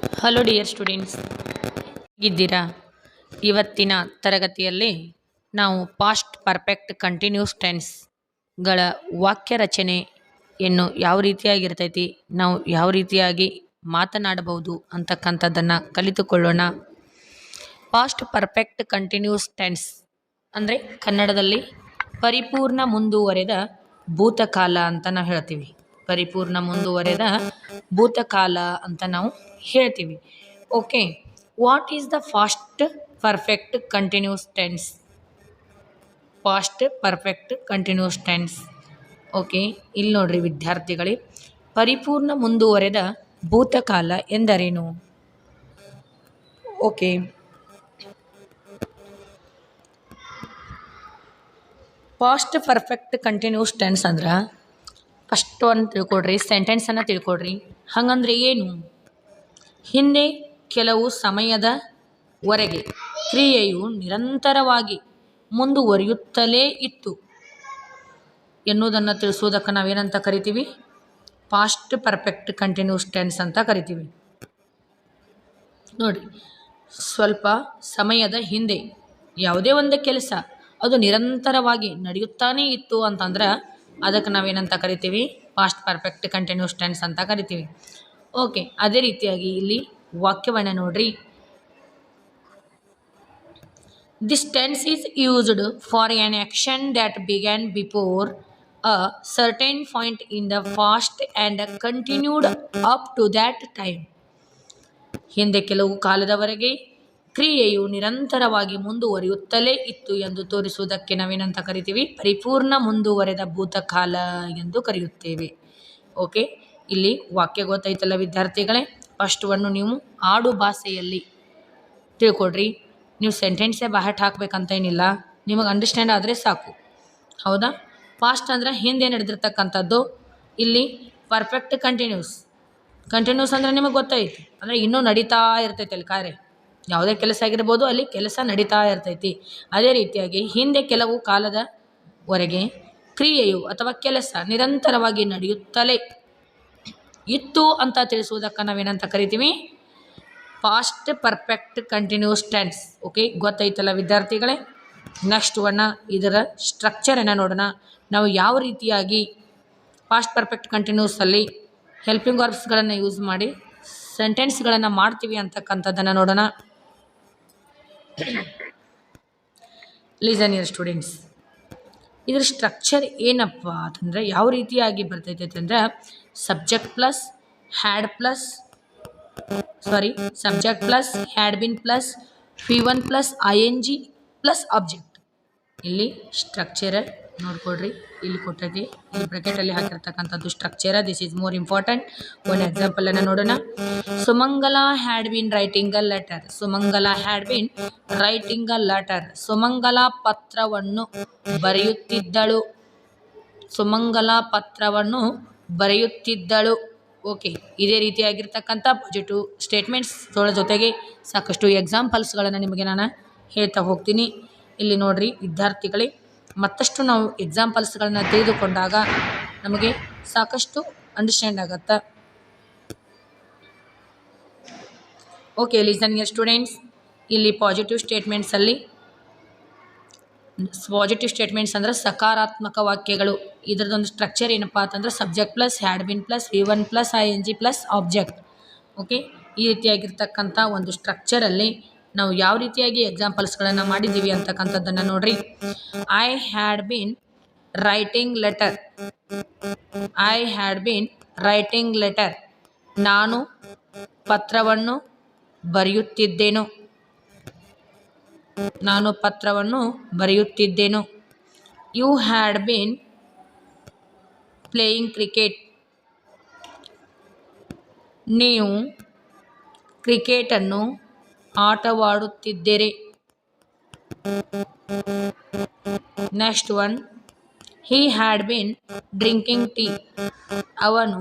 Hello dear students ಇದ್ದೀರಾ ಇವತ್ತಿನ ತರಗತಿಯಲ್ಲಿ ನಾವು ಪಾಸ್ಟ್ ಪರ್ಫೆಕ್ಟ್ ಕಂಟಿನ್ಯೂಸ್ ಟೆನ್ಸ್ಗಳ ವಾಕ್ಯ ರಚನೆಯನ್ನು ಯಾವ ರೀತಿಯಾಗಿರ್ತೈತಿ, ನಾವು ಯಾವ ರೀತಿಯಾಗಿ ಮಾತನಾಡಬಹುದು ಅಂತಕ್ಕಂಥದ್ದನ್ನು ಕಲಿತುಕೊಳ್ಳೋಣ. ಪಾಸ್ಟ್ ಪರ್ಫೆಕ್ಟ್ ಕಂಟಿನ್ಯೂಸ್ ಟೆನ್ಸ್ ಅಂದರೆ ಕನ್ನಡದಲ್ಲಿ ಪರಿಪೂರ್ಣ ಮುಂದುವರೆದ ಭೂತಕಾಲ ಅಂತ ನಾವು ಹೇಳ್ತೀವಿ. ಪರಿಪೂರ್ಣ ಮುಂದುವರೆದ ಭೂತಕಾಲ ಅಂತ ನಾವು ಹೇಳ್ತೀವಿ. Okay what is the past perfect continuous tense past perfect continuous tense okay ಇಲ್ಲಿ ನೋಡ್ರಿ ವಿದ್ಯಾರ್ಥಿಗಳೇ, ಪರಿಪೂರ್ಣ ಮುಂದುವರೆದ ಭೂತಕಾಲ ಎಂದರೇನು? Okay past perfect continuous tense ಅಂದ್ರೆ ಫಸ್ಟ್ ಒಂದು ತಿಳ್ಕೊಡ್ರಿ ಸೆಂಟೆನ್ಸನ್ನು ತಿಳ್ಕೊಡ್ರಿ. ಹಾಗಂದ್ರೆ ಏನು? ಹಿಂದೆ ಕೆಲವು ಸಮಯದವರೆಗೆ ಕ್ರಿಯೆಯು ನಿರಂತರವಾಗಿ ಮುಂದುವರಿಯುತ್ತಲೇ ಇತ್ತು. ಎನ್ನುವುದನ್ನು ತಿಳಿಸುವುದಕ್ಕೆ ನಾವೇನಂತ ಕರಿತೀವಿ? ಪಾಸ್ಟ್ ಪರ್ಫೆಕ್ಟ್ ಕಂಟಿನ್ಯೂಸ್ ಟೆನ್ಸ್ ಅಂತ ಕರಿತೀವಿ. ನೋಡಿ ಸ್ವಲ್ಪ ಸಮಯದ ಹಿಂದೆ ಯಾವುದೇ ಒಂದು ಕೆಲಸ ಅದು ನಿರಂತರವಾಗಿ ನಡೆಯುತ್ತಾನೇ ಇತ್ತು ಅಂತಂದ್ರೆ ಅದಕ್ಕೆ ನಾವೇನಂತ ಕರಿತೀವಿ? ಪಾಸ್ಟ್ ಪರ್ಫೆಕ್ಟ್ ಕಂಟಿನ್ಯೂಸ್ ಟೆನ್ಸ್ ಅಂತ ಕರಿತೀವಿ. ಓಕೆ ಅದೇ ರೀತಿಯಾಗಿ ಇಲ್ಲಿ ವಾಕ್ಯವನ್ನು ನೋಡ್ರಿ. This tense is used for an action that began before a certain point in the past and continued up to that time ಹಿಂದೆ ಕೆಲವು ಕಾಲದವರೆಗೆ ಕ್ರಿಯೆಯು ನಿರಂತರವಾಗಿ ಮುಂದುವರಿಯುತ್ತಲೇ ಇತ್ತು ಎಂದು ತೋರಿಸುವುದಕ್ಕೆ ನಾವೇನಂತ ಕರಿತೀವಿ? ಪರಿಪೂರ್ಣ ಮುಂದುವರೆದ ಭೂತಕಾಲ ಎಂದು ಕರೆಯುತ್ತೇವೆ. ಓಕೆ, ಇಲ್ಲಿ ವಾಕ್ಯ ಗೊತ್ತಾಯ್ತಲ್ಲ ವಿದ್ಯಾರ್ಥಿಗಳೇ? ಫಸ್ಟವನ್ನು ನೀವು ಆಡು ಭಾಷೆಯಲ್ಲಿ ತಿಳ್ಕೊಡ್ರಿ. ನೀವು ಸೆಂಟೆನ್ಸೇ ಬಾಹಟ್ ಹಾಕ್ಬೇಕಂತ ಏನಿಲ್ಲ. ನಿಮಗೆ ಅಂಡರ್ಸ್ಟ್ಯಾಂಡ್ ಆದರೆ ಸಾಕು. ಹೌದಾ? ಫಾಸ್ಟ್ ಅಂದರೆ ಹಿಂದೆ ನಡೆದಿರ್ತಕ್ಕಂಥದ್ದು. ಇಲ್ಲಿ ಪರ್ಫೆಕ್ಟ್ ಕಂಟಿನ್ಯೂಸ್. ಕಂಟಿನ್ಯೂಸ್ ಅಂದರೆ ನಿಮಗೆ ಗೊತ್ತೈತಿ ಅಂದರೆ ಇನ್ನೂ ನಡೀತಾ ಇರ್ತೈತೆ ಅಲ್ಲಿ ಕಾರ್ಯ. ಯಾವುದೇ ಕೆಲಸ ಆಗಿರ್ಬೋದು, ಅಲ್ಲಿ ಕೆಲಸ ನಡೀತಾ ಇರ್ತೈತಿ. ಅದೇ ರೀತಿಯಾಗಿ ಹಿಂದೆ ಕೆಲವು ಕಾಲದವರೆಗೆ ಕ್ರಿಯೆಯು ಅಥವಾ ಕೆಲಸ ನಿರಂತರವಾಗಿ ನಡೆಯುತ್ತಲೇ ಇತ್ತು ಅಂತ ತಿಳಿಸುವುದಕ್ಕೆ ನಾವೇನಂತ ಕರಿತೀವಿ? Past perfect continuous tense okay ಗೊತ್ತೈತಲ್ಲ ವಿದ್ಯಾರ್ಥಿಗಳೇ? ನೆಕ್ಸ್ಟ್ ಒಣ ಇದರ ಸ್ಟ್ರಕ್ಚರನ್ನು ನೋಡೋಣ. ನಾವು ಯಾವ ರೀತಿಯಾಗಿ ಪಾಸ್ಟ್ ಪರ್ಫೆಕ್ಟ್ ಕಂಟಿನ್ಯೂಸಲ್ಲಿ ಹೆಲ್ಪಿಂಗ್ ವರ್ಬ್ಸ್ಗಳನ್ನು ಯೂಸ್ ಮಾಡಿ ಸೆಂಟೆನ್ಸ್ಗಳನ್ನು ಮಾಡ್ತೀವಿ ಅಂತಕ್ಕಂಥದ್ದನ್ನು ನೋಡೋಣ. ಲಿಸನ್ ಇಯರ್ ಸ್ಟೂಡೆಂಟ್ಸ್ ಇದ್ರ ಸ್ಟ್ರಕ್ಚರ್ ಏನಪ್ಪ ಅಂತಂದರೆ ಯಾವ ರೀತಿಯಾಗಿ ಬರ್ತೈತೆ ಅಂತಂದ್ರೆ subject plus had plus sorry subject plus had been plus P one plus I N G plus object ಇಲ್ಲಿ ಸ್ಟ್ರಕ್ಚರ್ ನೋಡ್ಕೊಡ್ರಿ ಇಲ್ಲಿ ಕೊಟ್ಟೈತಿ ಈ ಬ್ರಕೆಟಲ್ಲಿ ಹಾಕಿರ್ತಕ್ಕಂಥದ್ದು structure this is more important ಒಂದು ಎಕ್ಸಾಂಪಲನ್ನು ನೋಡೋಣ. Sumangala had been writing a letter Sumangala had been writing a letter Sumangala ಪತ್ರವನ್ನು ಬರೆಯುತ್ತಿದ್ದಳು. ಸುಮಂಗಲ ಪತ್ರವನ್ನು ಬರೆಯುತ್ತಿದ್ದಳು. ಓಕೆ ಇದೇ ರೀತಿಯಾಗಿರ್ತಕ್ಕಂಥ ಪಾಸಿಟಿವ್ ಸ್ಟೇಟ್ಮೆಂಟ್ಸ್ ಜೊತೆಗೆ ಸಾಕಷ್ಟು ಎಕ್ಸಾಂಪಲ್ಸ್ಗಳನ್ನು ನಿಮಗೆ ನಾನು ಹೇಳ್ತಾ ಹೋಗ್ತೀನಿ. ಇಲ್ಲಿ ನೋಡ್ರಿ, ವಿದ್ಯಾರ್ಥಿಗಳೇ ಮತ್ತಷ್ಟು ನಾವು ಎಕ್ಸಾಂಪಲ್ಸ್ಗಳನ್ನ ತಿಳಿದುಕೊಂಡಾಗ ನಮಗೆ ಸಾಕಷ್ಟು ಅಂಡರ್ಸ್ಟ್ಯಾಂಡ್ ಆಗತ್ತೆ. ಓಕೆ ಲಿಸನ್ ಇಯರ್ ಸ್ಟೂಡೆಂಟ್ಸ್ ಇಲ್ಲಿ ಪಾಸಿಟಿವ್ ಸ್ಟೇಟ್ಮೆಂಟ್ಸಲ್ಲಿ ಪಾಸಿಟಿವ್ ಸ್ಟೇಟ್ಮೆಂಟ್ಸ್ ಅಂದರೆ ಸಕಾರಾತ್ಮಕ ವಾಕ್ಯಗಳು. ಇದರದೊಂದು ಸ್ಟ್ರಕ್ಚರ್ ಏನಪ್ಪ ಅಂತಂದ್ರೆ subject plus had been plus V one plus I N G plus object okay ಈ ರೀತಿಯಾಗಿರ್ತಕ್ಕಂಥ ಒಂದು ಸ್ಟ್ರಕ್ಚರಲ್ಲಿ ನಾವು ಯಾವ ರೀತಿಯಾಗಿ ಎಕ್ಸಾಂಪಲ್ಸ್ಗಳನ್ನು ಮಾಡಿದ್ದೀವಿ ಅಂತಕ್ಕಂಥದ್ದನ್ನು ನೋಡ್ರಿ. I had been writing letter I had been writing letter ನಾನು ಪತ್ರವನ್ನು ಬರೆಯುತ್ತಿದ್ದೇನು? ನಾನು ಪತ್ರವನ್ನು ಬರೆಯುತ್ತಿದ್ದೇನು? You had been playing cricket ನೀವು ಕ್ರಿಕೆಟನ್ನು ಆಟವಾಡುತ್ತಿದ್ದೀರಿ. Next one he had been drinking tea ಅವನು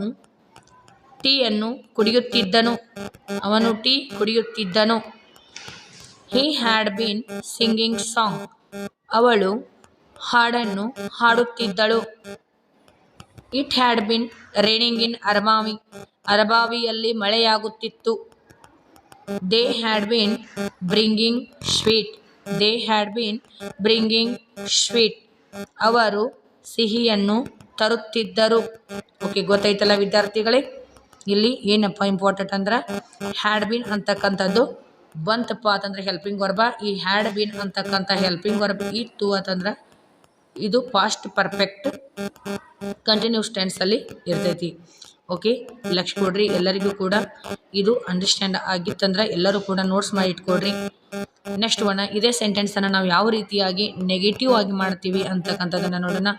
ಟೀಯನ್ನು ಕುಡಿಯುತ್ತಿದ್ದನು. ಅವನು tea ಕುಡಿಯುತ್ತಿದ್ದನು. He had been singing song ಅವಳು ಹಾಡನ್ನು ಹಾಡುತ್ತಿದ್ದಳು. It had been raining in Arabhavi ಅರಬಾವಿಯಲ್ಲಿ ಮಳೆಯಾಗುತ್ತಿತ್ತು. They had been bringing sweet. They had been bringing sweet. ಅವರು ಸಿಹಿಯನ್ನು ತರುತ್ತಿದ್ದರು ಓಕೆ ಗೊತ್ತಾಯ್ತಲ್ಲ ವಿದ್ಯಾರ್ಥಿಗಳೇ ಇಲ್ಲಿ ಏನಪ್ಪ ಇಂಪಾರ್ಟೆಂಟ್ ಅಂದ್ರೆ ಹ್ಯಾಡ್ ಬಿನ್ ಅಂತಕ್ಕಂಥದ್ದು ಬಂತಪ್ಪ ಅಂತಂದ್ರೆ ಹೆಲ್ಪಿಂಗ್ ವರ್ಬ ಈ ಹ್ಯಾಡ್ ಬಿನ್ ಅಂತಕ್ಕಂಥ ಹೆಲ್ಪಿಂಗ್ ವರ್ಬ್ ಇತ್ತು ಅಂತಂದ್ರೆ ಇದು ಪಾಸ್ಟ್ ಪರ್ಫೆಕ್ಟ್ ಕಂಟಿನ್ಯೂಸ್ ಟೆನ್ಸಲ್ಲಿ ಇರ್ತೈತಿ ಓಕೆ ಲಕ್ಷ ಕೊಡ್ರಿ ಎಲ್ಲರಿಗೂ ಕೂಡ ಇದು ಅಂಡರ್ಸ್ಟ್ಯಾಂಡ್ ಆಗಿತ್ತಂದ್ರೆ ಎಲ್ಲರೂ ಕೂಡ ನೋಟ್ಸ್ ಮಾಡಿ ಇಟ್ಕೊಡ್ರಿ ನೆಕ್ಸ್ಟ್ ಒನ್ ಇದೇ ಸೆಂಟೆನ್ಸನ್ನು ನಾವು ಯಾವ ರೀತಿಯಾಗಿ ನೆಗೆಟಿವ್ ಆಗಿ ಮಾಡ್ತೀವಿ ಅಂತಕ್ಕಂಥದ್ದನ್ನು ನೋಡೋಣ.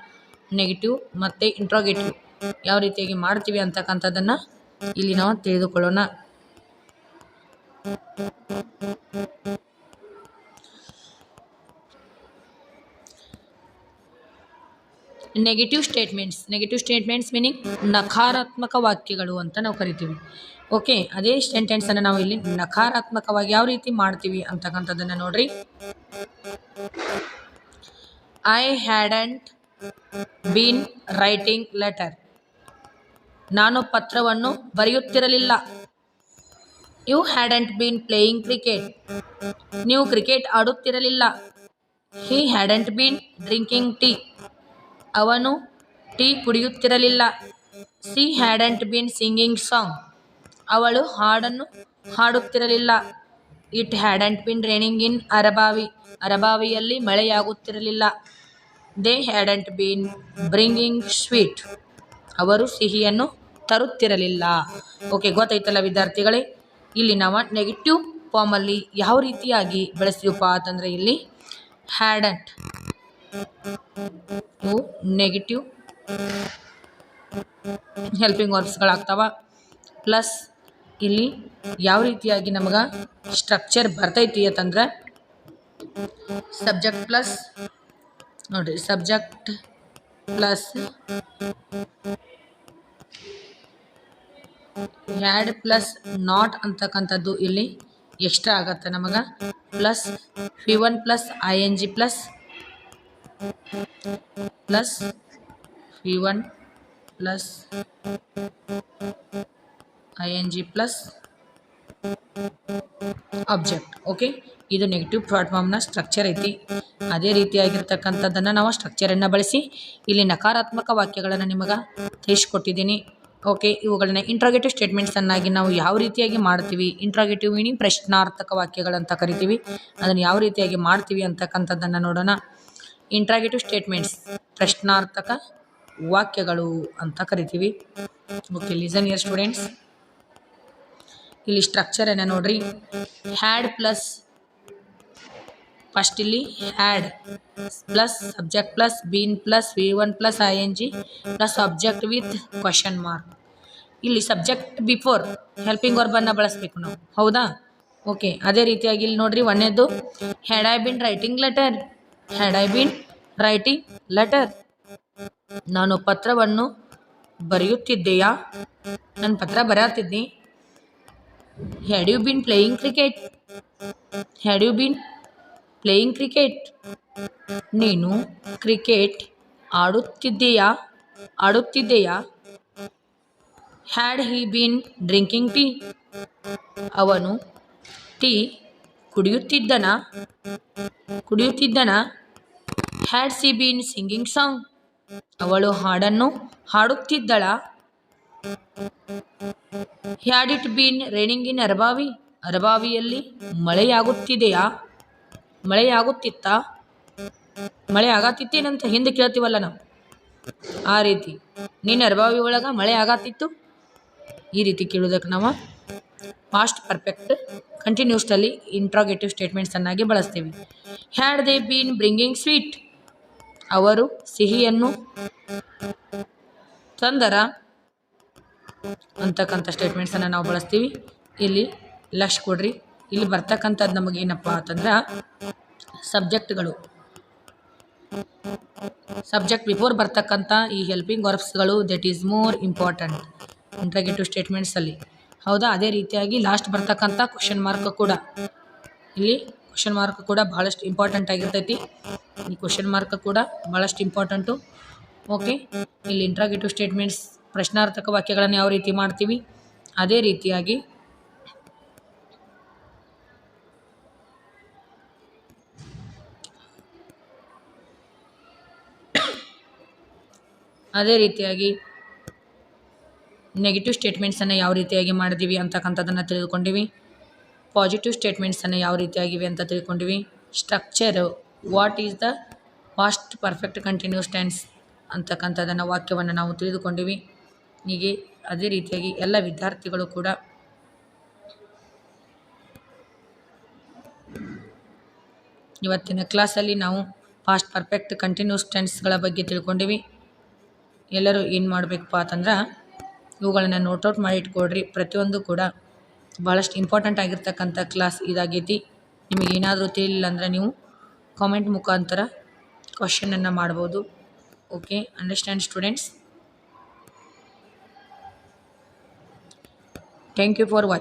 ನೆಗೆಟಿವ್ ಮತ್ತು ಇಂಟ್ರೋಗೇಟಿವ್ ಯಾವ ರೀತಿಯಾಗಿ ಮಾಡ್ತೀವಿ ಅಂತಕ್ಕಂಥದ್ದನ್ನು ಇಲ್ಲಿ ನಾವು ತಿಳಿದುಕೊಳ್ಳೋಣ. Negative statements negative statements meaning ನಕಾರಾತ್ಮಕ ವಾಕ್ಯಗಳು ಅಂತ ನಾವು ಕರಿತೀವಿ. ಓಕೆ ಅದೇ ಸೆಂಟೆನ್ಸನ್ನು ನಾವು ಇಲ್ಲಿ ನಕಾರಾತ್ಮಕವಾಗಿ ಯಾವ ರೀತಿ ಮಾಡ್ತೀವಿ ಅಂತಕ್ಕಂಥದ್ದನ್ನು ನೋಡ್ರಿ. I hadn't been writing letter ನಾನು ಪತ್ರವನ್ನು ಬರೆಯುತ್ತಿರಲಿಲ್ಲ. You hadn't been playing cricket ನೀವು cricket ಆಡುತ್ತಿರಲಿಲ್ಲ. He hadn't been drinking tea ಅವನು tea ಕುಡಿಯುತ್ತಿರಲಿಲ್ಲ. She hadn't been singing song. ಅವಳು ಹಾಡನ್ನು ಹಾಡುತ್ತಿರಲಿಲ್ಲ. It hadn't been raining in Arabhavi. ಅರಬಾವಿಯಲ್ಲಿ ಮಳೆಯಾಗುತ್ತಿರಲಿಲ್ಲ. They hadn't been bringing sweet. ಅವರು ಸಿಹಿಯನ್ನು ತರುತ್ತಿರಲಿಲ್ಲ. Okay, ಗೊತ್ತಾಯ್ತಲ್ಲ ವಿದ್ಯಾರ್ಥಿಗಳೇ? ಇಲ್ಲಿ ನಾವು ನೆಗೆಟಿವ್ ಫಾರ್ಮಲ್ಲಿ ಯಾವ ರೀತಿಯಾಗಿ ಬಳಸ್ತೀವಪ್ಪ ಅಂತಂದರೆ ಇಲ್ಲಿ ಹ್ಯಾಡಂಟ್. ಇವು ನೆಗೆಟಿವ್ ಹೆಲ್ಪಿಂಗ್ ವರ್ಬ್ಸ್ಗಳಾಗ್ತಾವ ಪ್ಲಸ್ ಇಲ್ಲಿ ಯಾವ ರೀತಿಯಾಗಿ ನಮಗೆ ಸ್ಟ್ರಕ್ಚರ್ ಬರ್ತೈತಿ ಅಂತಂದ್ರೆ ಸಬ್ಜೆಕ್ಟ್ ಪ್ಲಸ್ ನೋಡಿರಿ subject plus had plus not ಅಂತಕ್ಕಂಥದ್ದು ಇಲ್ಲಿ ಎಕ್ಸ್ಟ್ರಾ ಆಗತ್ತೆ ನಮಗೆ. Plus P one plus I N G plus plus V one plus I plus object okay ಇದು ನೆಗೆಟಿವ್ ಪ್ಲಾಟ್ಫಾರ್ಮ್ನ ಸ್ಟ್ರಕ್ಚರ್ ಐತಿ. ಅದೇ ರೀತಿಯಾಗಿರ್ತಕ್ಕಂಥದ್ದನ್ನು ನಾವು ಸ್ಟ್ರಕ್ಚರನ್ನು ಬಳಸಿ ಇಲ್ಲಿ ನಕಾರಾತ್ಮಕ ವಾಕ್ಯಗಳನ್ನು ನಿಮಗೆ ತಿಳಿಸ್ಕೊಟ್ಟಿದ್ದೀನಿ ಓಕೆ ಇವುಗಳನ್ನ ಇಂಟ್ರಾಗೇಟಿವ್ ಸ್ಟೇಟ್ಮೆಂಟ್ಸನ್ನಾಗಿ ನಾವು ಯಾವ ರೀತಿಯಾಗಿ ಮಾಡ್ತೀವಿ? ಇಂಟ್ರಾಗೇಟಿವ್ ಮೀನಿಂಗ್ ಪ್ರಶ್ನಾರ್ಥಕ ವಾಕ್ಯಗಳಂತ ಕರಿತೀವಿ. ಅದನ್ನು ಯಾವ ರೀತಿಯಾಗಿ ಮಾಡ್ತೀವಿ ಅಂತಕ್ಕಂಥದ್ದನ್ನು ನೋಡೋಣ. ಇಂಟ್ರಾಗೇಟಿವ್ ಸ್ಟೇಟ್ಮೆಂಟ್ಸ್, ಪ್ರಶ್ನಾರ್ಥಕ ವಾಕ್ಯಗಳು ಅಂತ ಕರಿತೀವಿ. ಓಕೆ ಲಿಸನ್ ಇಯರ್ ಸ್ಟೂಡೆಂಟ್ಸ್ ಇಲ್ಲಿ ಸ್ಟ್ರಕ್ಚರ್ ಏನ ನೋಡ್ರಿ? ಹ್ಯಾಡ್ ಪ್ಲಸ್ ಫಸ್ಟ್ ಇಲ್ಲಿ had plus subject plus been plus V one plus I N G plus subject with question mark ಇಲ್ಲಿ ಸಬ್ಜೆಕ್ಟ್ ಬಿಫೋರ್ ಹೆಲ್ಪಿಂಗ್ ವರ್ಬನ್ನು ಬಳಸ್ಬೇಕು ನಾವು. ಹೌದಾ? ಓಕೆ ಅದೇ ರೀತಿಯಾಗಿ ಇಲ್ಲಿ ನೋಡ್ರಿ ಒಂದೇದು had I been writing letter had I been writing letter ನಾನು ಪತ್ರವನ್ನು ಬರೆಯುತ್ತಿದ್ದೆಯಾ? ನಾನು ಪತ್ರ ಬರೆಯುತ್ತಿದ್ದೆ had you been playing cricket had you been playing cricket ನೀನು ಕ್ರಿಕೆಟ್ ಆಡುತ್ತಿದ್ದೀಯಾ? ಆಡುತ್ತಿದ್ದೆಯಾ? Had he been drinking tea ಅವನು ಟೀ ಕುಡಿಯುತ್ತಿದ್ದನಾ? ಕುಡಿಯುತ್ತಿದ್ದನ? Had she been singing song ಅವಳು ಹಾಡನ್ನು ಹಾಡುತ್ತಿದ್ದಳ. Had it been raining in Arabavi ಅರಬಾವಿಯಲ್ಲಿ ಮಳೆಯಾಗುತ್ತಿದೆಯಾ? ಮಳೆಯಾಗುತ್ತಿತ್ತ? ಮಳೆ ಆಗತ್ತಿತ್ತೇನಂತ ಹಿಂದೆ ಕೇಳ್ತೀವಲ್ಲ ನಾವು. ಆ ರೀತಿ. ನೀನು ಅರಬಾವಿ ಒಳಗೆ ಮಳೆ ಆಗತ್ತಿತ್ತು ಈ ರೀತಿ ಕೇಳೋದಕ್ಕೆ ನಾವು ಪಾಸ್ಟ್ ಪರ್ಫೆಕ್ಟ್ ಕಂಟಿನ್ಯೂಸ್ಟಲ್ಲಿ ಇಂಟ್ರಾಗೇಟಿವ್ ಸ್ಟೇಟ್ಮೆಂಟ್ಸನ್ನಾಗಿ ಬಳಸ್ತೀವಿ. Had they been bringing sweet ಅವರು ಸಿಹಿಯನ್ನು ತಂದರ ಅಂತಕ್ಕಂಥ ಸ್ಟೇಟ್ಮೆಂಟ್ಸನ್ನು ನಾವು ಬಳಸ್ತೀವಿ. ಇಲ್ಲಿ ಲಕ್ಷ ಕೊಡ್ರಿ. ಇಲ್ಲಿ ಬರ್ತಕ್ಕಂಥದ್ದು ನಮಗೇನಪ್ಪ ಅಂತಂದ್ರೆ ಸಬ್ಜೆಕ್ಟ್ಗಳು ಸಬ್ಜೆಕ್ಟ್ ಬಿಫೋರ್ ಬರ್ತಕ್ಕಂಥ ಈ helping ವರ್ಬ್ಸ್ಗಳು that is more important interrogative ಸ್ಟೇಟ್ಮೆಂಟ್ಸಲ್ಲಿ ಹೌದಾ? ಅದೇ ರೀತಿಯಾಗಿ ಲಾಸ್ಟ್ ಬರ್ತಕ್ಕಂಥ ಕ್ವಶನ್ ಮಾರ್ಕ್ ಕೂಡ. ಇಲ್ಲಿ ಕ್ವಶನ್ ಮಾರ್ಕ್ ಕೂಡ ಭಾಳಷ್ಟು ಇಂಪಾರ್ಟೆಂಟ್ ಆಗಿರ್ತೈತಿ. ಈ ಕ್ವಶನ್ ಮಾರ್ಕ್ ಕೂಡ ಭಾಳಷ್ಟು ಇಂಪಾರ್ಟೆಂಟು ಓಕೆ ಇಲ್ಲಿ ಇಂಟ್ರಾಗೇಟಿವ್ ಸ್ಟೇಟ್ಮೆಂಟ್ಸ್ ಪ್ರಶ್ನಾರ್ಥಕ ವಾಕ್ಯಗಳನ್ನು ಯಾವ ರೀತಿ ಮಾಡ್ತೀವಿ? ಅದೇ ರೀತಿಯಾಗಿ ಅದೇ ರೀತಿಯಾಗಿ ನೆಗೆಟಿವ್ ಸ್ಟೇಟ್ಮೆಂಟ್ಸನ್ನು ಯಾವ ರೀತಿಯಾಗಿ ಮಾಡಿದ್ದೀವಿ ಅಂತಕ್ಕಂಥದ್ದನ್ನು ತಿಳಿದುಕೊಂಡಿವಿ. ಪಾಸಿಟಿವ್ ಸ್ಟೇಟ್ಮೆಂಟ್ಸನ್ನು ಯಾವ ರೀತಿಯಾಗಿವೆ ಅಂತ ತಿಳ್ಕೊಂಡಿವಿ. Structure what is the past perfect continuous tense ಅಂತಕ್ಕಂಥದ್ದನ್ನು ವಾಕ್ಯವನ್ನು ನಾವು ತಿಳಿದುಕೊಂಡಿವಿ. ಹೀಗೆ ಅದೇ ರೀತಿಯಾಗಿ ಎಲ್ಲ ವಿದ್ಯಾರ್ಥಿಗಳು ಕೂಡ ಇವತ್ತಿನ ಕ್ಲಾಸಲ್ಲಿ ನಾವು ಪಾಸ್ಟ್ ಪರ್ಫೆಕ್ಟ್ ಕಂಟಿನ್ಯೂಸ್ ಟೆನ್ಸ್ಗಳ ಬಗ್ಗೆ ತಿಳ್ಕೊಂಡಿವಿ. ಎಲ್ಲರೂ ಏನು ಮಾಡಬೇಕಪ್ಪ ಅಂತಂದ್ರೆ ಇವುಗಳನ್ನು ನೋಟ್ ಔಟ್ ಮಾಡಿ ಇಟ್ಕೊಡ್ರಿ. ಪ್ರತಿಯೊಂದು ಕೂಡ ಭಾಳಷ್ಟು ಇಂಪಾರ್ಟೆಂಟ್ ಆಗಿರ್ತಕ್ಕಂಥ ಕ್ಲಾಸ್ ಇದಾಗೈತಿ. ನಿಮಗೆ ಏನಾದರೂ ತಿಳಿಲಿಲ್ಲ ಅಂದರೆ ನೀವು ಕಾಮೆಂಟ್ ಮುಖಾಂತರ ಕ್ವಶನನ್ನು ಮಾಡ್ಬೋದು. Okay understand students thank you for watch